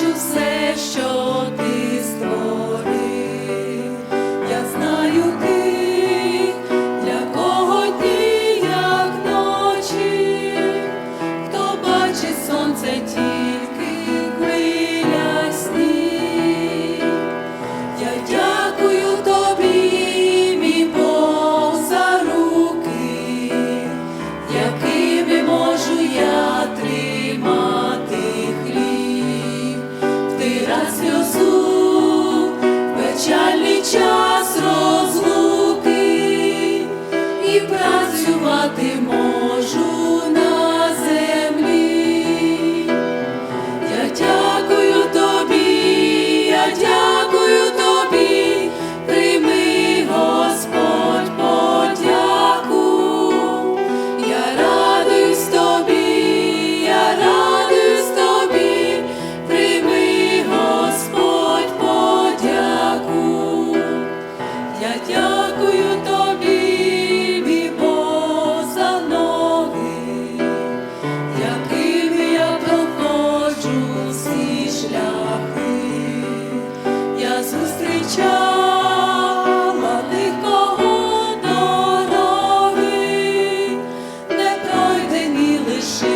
you say? ти печальний час розлуки і працювати можу на землі. зустрічала нікого дороги, не пройде ні.